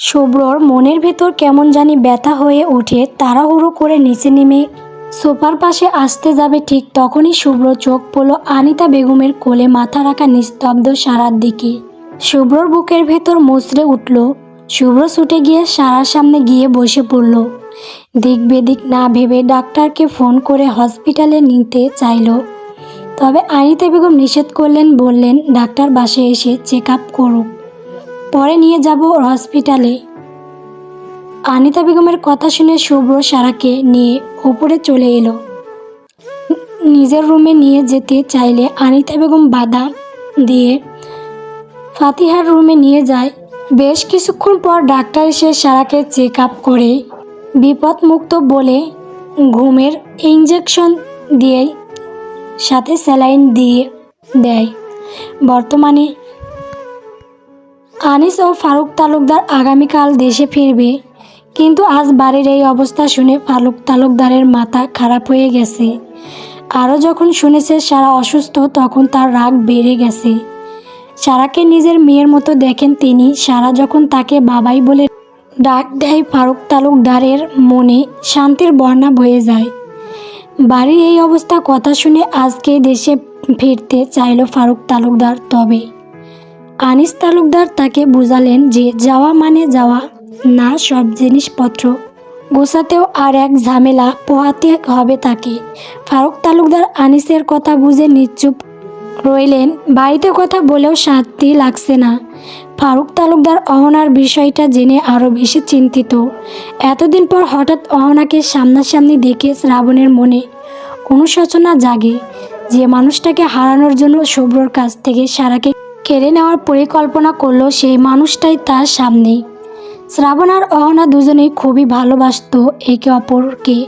শুভ্রর মনের ভেতর কেমন জানি ব্যথা হয়ে ওঠে তাড়াহুড়ো করে নিচে নেমে সোফার পাশে আসতে যাবে ঠিক তখনই শুভ্র চোখ পড়ল আনিতা বেগমের কোলে মাথা রাখা নিস্তব্ধ সারার দিকে। শুভ্রর বুকের ভেতর মুচড়ে উঠল। শুভ্র ছুটে গিয়ে সারার সামনে গিয়ে বসে পড়ল। দিক বেদিক না ভেবে ডাক্তারকে ফোন করে হসপিটালে নিতে চাইল। তবে আনিতা বেগম নিষেধ করলেন, বললেন, ডাক্তার বাসে এসে চেক আপ করুক। পরে নিয়ে যাব হসপিটালে আনিতা বেগমের কথা শুনে শুভ্র সারাকে নিয়ে উপরে চলে এলো। নিজের রুমে নিয়ে যেতে চাইলে আনিতা বেগম বাধা দিয়ে ফাতিহার রুমে নিয়ে যায়। বেশ কিছুক্ষণ পর ডাক্তার এসে সারাকে চেক আপ করে। বিপদমুক্ত বলে ঘুমের ইঞ্জেকশন দিয়ে সাথে স্যালাইন দিয়ে দেয়। বর্তমানে আনিস ও ফারুক তালুকদার আগামীকাল দেশে ফিরবে। কিন্তু আজ বাড়ির এই অবস্থা শুনে ফারুক তালুকদারের মাথা খারাপ হয়ে গেছে। আরও যখন শুনেছে সারা অসুস্থ, তখন তার রাগ বেড়ে গেছে। সারাকে নিজের মেয়ের মতো দেখেন তিনি। সারা যখন তাকে বাবাই বলে ডাক দেয় ফারুক তালুকদারের মনে শান্তির বর্ণা বয়ে যায়। বাড়ির এই অবস্থা কথা শুনে আজকে দেশে ফিরতে চাইল ফারুক তালুকদার তবে। আনিস তালুকদার তাকে বুঝালেন যে যাওয়া মানে যাওয়া, না সব জিনিসপত্র। গোছাতেও আর এক ঝামেলা পোহাতে হবে তাকে। ফারুক তালুকদার আনিসের কথা বুঝে নিশ্চুপ রইলেন। বাড়িতে কথা বলেও শান্তি লাগছে না। ফারুক তালুকদার অহনার বিষয়টা জেনে আরও বেশি চিন্তিত। এতদিন পর হঠাৎ অহনাকে সামনাসামনি দেখে শ্রাবণের মনে অনুশোচনা জাগে যে মানুষটাকে হারানোর জন্য শুভ্রর কাছ থেকে সারাকে কেড়ে নেওয়ার পরিকল্পনা করল সেই মানুষটাই তার সামনেই শ্রাবণ আর অহনা দুজনেই খুবই ভালোবাসতো একে অপরকে।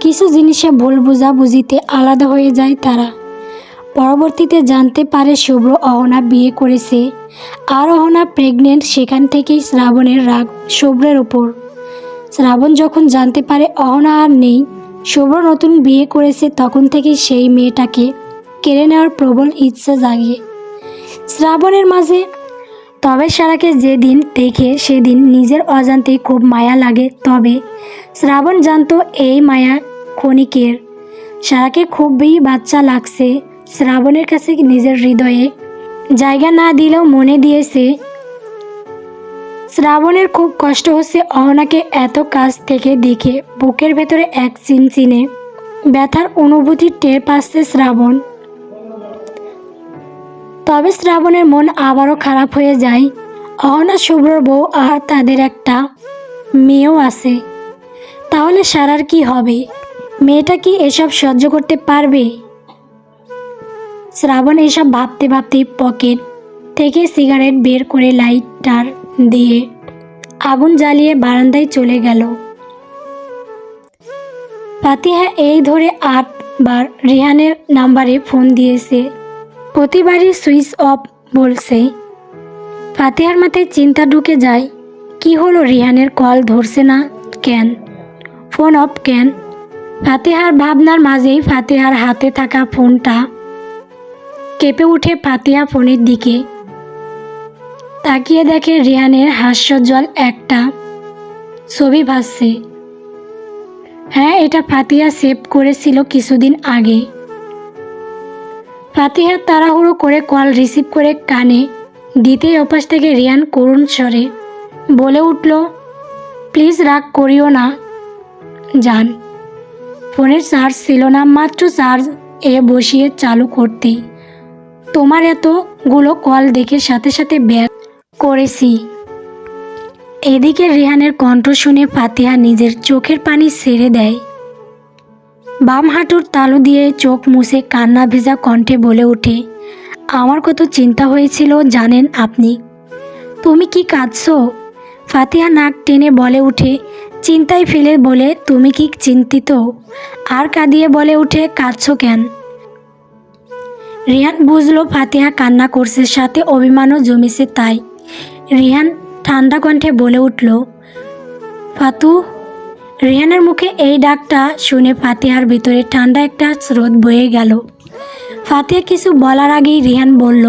কিছু জিনিসে ভুল বুঝাবুঝিতে আলাদা হয়ে যায় তারা। পরবর্তীতে জানতে পারে শুভ্র অহনা বিয়ে করেছে আর অহনা প্রেগনেন্ট সেখান থেকেই শ্রাবণের রাগ শুভ্রের ওপর শ্রাবণ যখন জানতে পারে অহনা আর নেই, শুভ্র নতুন বিয়ে করেছে তখন থেকেই সেই মেয়েটাকে কেড়ে নেওয়ার প্রবল ইচ্ছা জাগে। শ্রাবণের মাঝে। তবে সারাকে যেদিন দেখে সেদিন নিজের অজান্তেই খুব মায়া লাগে। তবে শ্রাবণ জানতো এই মায়া ক্ষণিকের। সারাকে খুবই বাচ্চা লাগছে। শ্রাবণের কাছে নিজের হৃদয়ে জায়গা না দিলেও মনে দিয়েছে। শ্রাবণের খুব কষ্ট হচ্ছে অহনাকে এত কাছ থেকে দেখে। বুকের ভেতরে এক চিনচিনে ব্যথার অনুভূতি টের পাচ্ছে শ্রাবণ। তবে শ্রাবণের মন আবারও খারাপ হয়ে যায়। অহনা শুভ্রর বউ আর তাদের একটা মেয়েও আছে। তাহলে সারার কি হবে? মেয়েটা কি এসব সহ্য করতে পারবে? শ্রাবণ এসব ভাবতে ভাবতে পকেট থেকে সিগারেট বের করে লাইটার দিয়ে আগুন জ্বালিয়ে বারান্দায় চলে গেল। ফাতিহা এই ধরে আটবার রিহানের নাম্বারে ফোন দিয়েছে। প্রতিবারই সুইচ অফ বলছে। ফাতিহার মাথায় চিন্তা ঢুকে যায়, কি হলো রিহানের কল ধরছে না কেন? ফোন অফ কেন? ফাতেহার ভাবনার মাঝেই ফাতেহার হাতে থাকা ফোনটা কেঁপে উঠে ফাতিহা ফোনের দিকে। তাকিয়ে দেখে রিহানের হাস্যজ্জ্বল একটা ছবি ভাসছে। হ্যাঁ এটা ফাতিহা সেভ করেছিল কিছুদিন আগে। ফাতিহা তাড়াহুড়ো করে কল রিসিভ করে কানে দিতেই ওপাশ থেকে রিয়ান করুণ স্বরে বলে উঠল, প্লিজ রাগ করিও না যান ফোনের চার্জ ছিল না, মাত্র চার্জ এ বসিয়ে চালু করতেই। তোমার এতগুলো কল দেখে সাথে সাথে ব্যাক করেছি। এদিকে রিহানের কণ্ঠ শুনে ফাতিহা নিজের চোখের পানি ছেড়ে দেয়। বাম হাঁটুর তালু দিয়ে চোখ মুছে কান্না ভেজা কণ্ঠে বলে ওঠে, আমার কত চিন্তা হয়েছিল জানেন আপনি। তুমি কি কাঁদছো? ফাতিহা নাক টেনে বলে উঠে চিন্তায় ফেলে বলে তুমি কি চিন্তিত? আর কাঁদিয়ে বলে উঠে কাঁদছো কেন? রিহান বুঝলো ফাতিহা কান্না করছে, সাথে অভিমানও জমেছে তাই। রিহান ঠান্ডা কণ্ঠে বলে উঠল, ফাতু রিহানের মুখে এই ডাকটা শুনে ফাতিহার ভিতরে ঠান্ডা একটা স্রোত বয়ে গেল। ফাতিহা কিছু বলার আগেই রিহান বলল,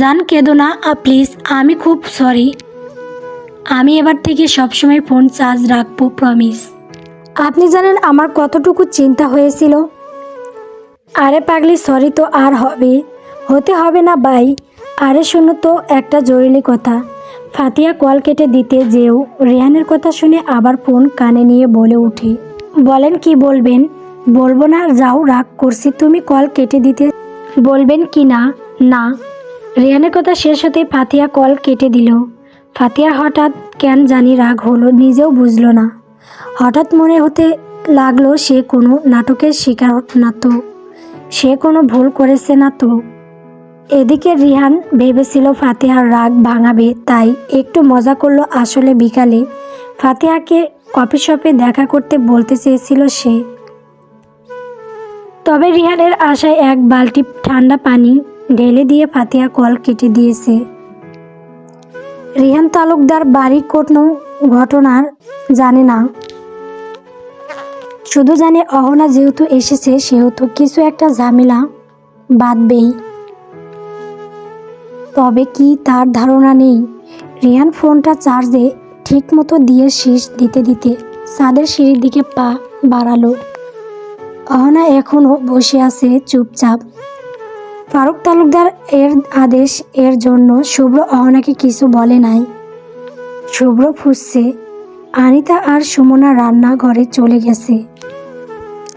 জান, কেঁদো না প্লিজ আমি খুব সরি আমি এবার থেকে সবসময় ফোন চার্জ রাখব প্রমিস আপনি জানেন আমার কতটুকু চিন্তা হয়েছিল? আরে পাগলি সরি তো আর হবে। হতে হবে না বাই আরে শোনো তো, একটা জরুরি কথা। ফাতিয়া কল কেটে দিতে যেও, রেহানের কথা শুনে আবার ফোন কানে নিয়ে বলে উঠে, বলেন কি বলবেন? বলব না, যাও, রাগ করছি, তুমি কল কেটে দিতে বলবেন কি না? না। রেহানের কথা শেষ হতে ফাতিয়া কল কেটে দিল। ফাতিয়া হঠাৎ কেন জানি রাগ হলো, নিজেও বুঝলো না। হঠাৎ মনে হতে লাগল সে কোনো নাটকের শিকার না তো, সে কোনো ভুল করেছে না তো। এদিকে রিহান ভেবেছিল ফাতিহার রাগ ভাঙাবে, তাই একটু মজা করল আসলে বিকালে। ফাতিহাকে কফি শপে দেখা করতে বলতে চেয়েছিল সে। তবে রিহানের আশায় এক বালতি ঠান্ডা পানি ঢেলে দিয়ে ফাতিহা কল কেটে দিয়েছে। রিহান তালুকদার বাড়ি কোনো ঘটনার জানে না। শুধু জানে অহনা যেহেতু এসেছে, সেহেতু কিছু একটা ঝামেলা বাঁধবেই। তবে কি তার ধারণা নেই? রিহান ফোনটা চার্জে ঠিক মতো দিয়ে শীষ দিতে দিতে সাদের সিঁড়ির দিকে পা বাড়ালো। অহনা এখনও বসে আছে চুপচাপ। ফারুক তালুকদার এর আদেশ এর জন্য শুভ্র অহনাকে কিছু বলে নাই। শুভ্র ফুসছে। আনিতা আর সুমনা রান্নাঘরে চলে গেছে।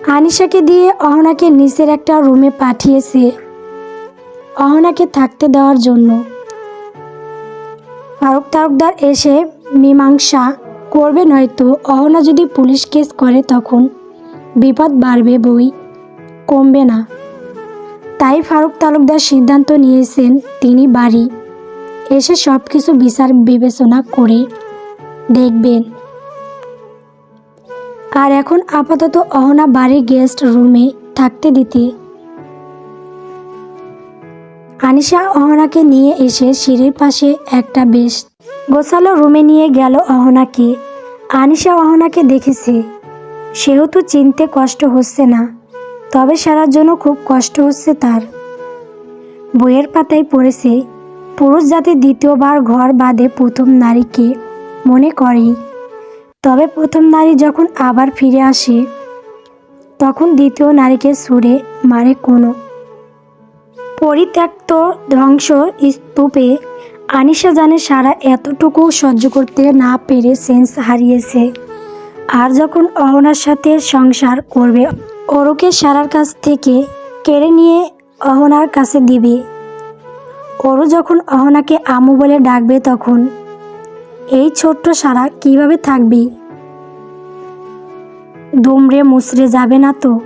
আনিশাকে দিয়ে অহনাকে নিচের একটা রুমে পাঠিয়েছে। অহনাকে থাকতে দেওয়ার জন্য। ফারুক তারকদার এসে মীমাংসা করবে নয়তো অহনা যদি পুলিশ কেস করে তখন বিপদ বাড়বে বই কমবে না। তাই ফারুক তালুকদার সিদ্ধান্ত নিয়েছেন তিনি বাড়ি এসে সব কিছু বিচার বিবেচনা করে দেখবেন। আর এখন আপাতত অহনা বাড়ির গেস্ট রুমে থাকতে দিতে আনিশা অহনাকে নিয়ে এসে সিঁড়ির পাশে একটা বেশ গোছালো রুমে নিয়ে গেল অহনাকে। আনিশা অহনাকে দেখেছে। সেহেতু চিনতে কষ্ট হচ্ছে না, তবে সারার জন্য খুব কষ্ট হচ্ছে তার। বইয়ের পাতায় পড়েছে, পুরুষ জাতি দ্বিতীয়বার ঘর বাঁধে প্রথম নারীকে মনে করে। তবে প্রথম নারী যখন আবার ফিরে আসে, তখন দ্বিতীয় নারীকে সুরে মারে কোনো পরিত্যক্ত ধ্বংস স্তূপে আনিশা জানে সারা এতটুকু সহ্য করতে না পেরে সেন্স হারিয়েছে। আর যখন অহনার সাথে সংসার করবে, ওরকে সারার কাছ থেকে কেড়ে নিয়ে অহনার কাছে দিবে। ওরও যখন অহনাকে আমু বলে ডাকবে তখন, এই ছোট্ট সারা কীভাবে থাকবি? দুমড়ে মুচড়ে যাবে না তো?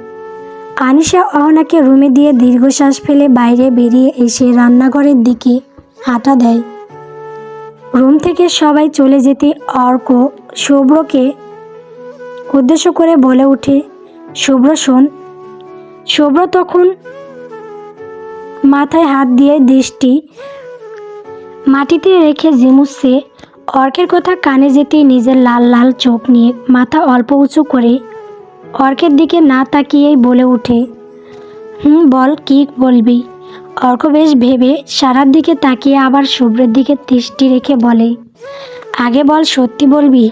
আনিশা অহনাকে রুমে দিয়ে দীর্ঘশ্বাস ফেলে বাইরে বেরিয়ে এসে রান্নাঘরের দিকে হাঁটা দেয়। রুম থেকে সবাই চলে যেতে অর্ক শুভ্রকে উদ্দেশ্য করে বলে ওঠে, শুভ্র, শোন। শুভ্র তখন মাথায় হাত দিয়ে দৃষ্টি মাটিতে রেখে জিমুচ্ছে অর্কের কথা কানে যেতেই নিজের লাল লাল চোখ নিয়ে মাথা অল্প উঁচু করে অর্কের দিকে না তাকিয়েই বলে ওঠে, হুম, বল, কি বলবি? অর্ক বেশ ভেবে সারার দিকে তাকিয়ে আবার শুভ্রের দিকে দৃষ্টি রেখে বলে, আগে বল, সত্যি বলবি?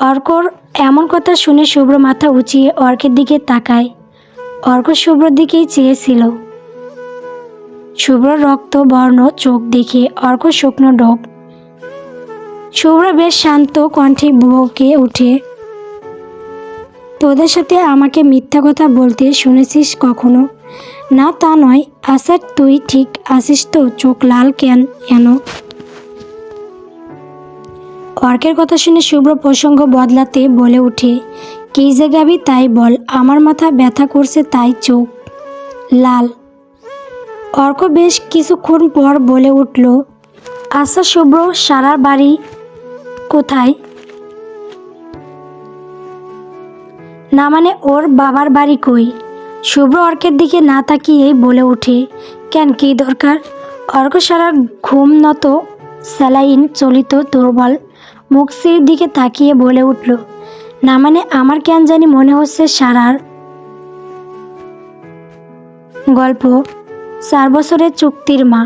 অর্কর এমন কথা শুনে শুভ্র মাথা উঁচিয়ে অর্কের দিকে তাকায়। অর্ক শুভ্রর দিকেই চেয়েছিল। শুভ্র রক্ত, বর্ণ, চোখ দেখে অর্ক শুকনো ডোক শুভ্র বেশ শান্ত কণ্ঠে বকে উঠে তোদের সাথে আমাকে মিথ্যা কথা বলতে শুনেছিস কখনো? না, তা নয়। আসার তুই ঠিক আসিস তো? চোখ লাল কেন কেন? অর্কের কথা শুনে শুভ্র প্রসঙ্গ বদলাতে বলে উঠে, কী যে গাবি তাই বল, আমার মাথা ব্যথা করছে তাই চোখ লাল। অর্ক বেশ কিছুক্ষণ পর বলে উঠল আচ্ছা শুভ্র, সারার বাড়ি কোথায়? না মানে ওর বাবার বাড়ি কই? শুভ্র অর্কের দিকে না তাকিয়েই বলে ওঠে, কেন, কী দরকার? অর্ক সারার ঘুম নত, স্যালাইন চলিত দুর্বল। মুখসির দিকে তাকিয়ে বলে উঠল, না মানে আমার কেন জানি মনে হচ্ছে সারার গল্প। চার বছরের চুক্তির মা।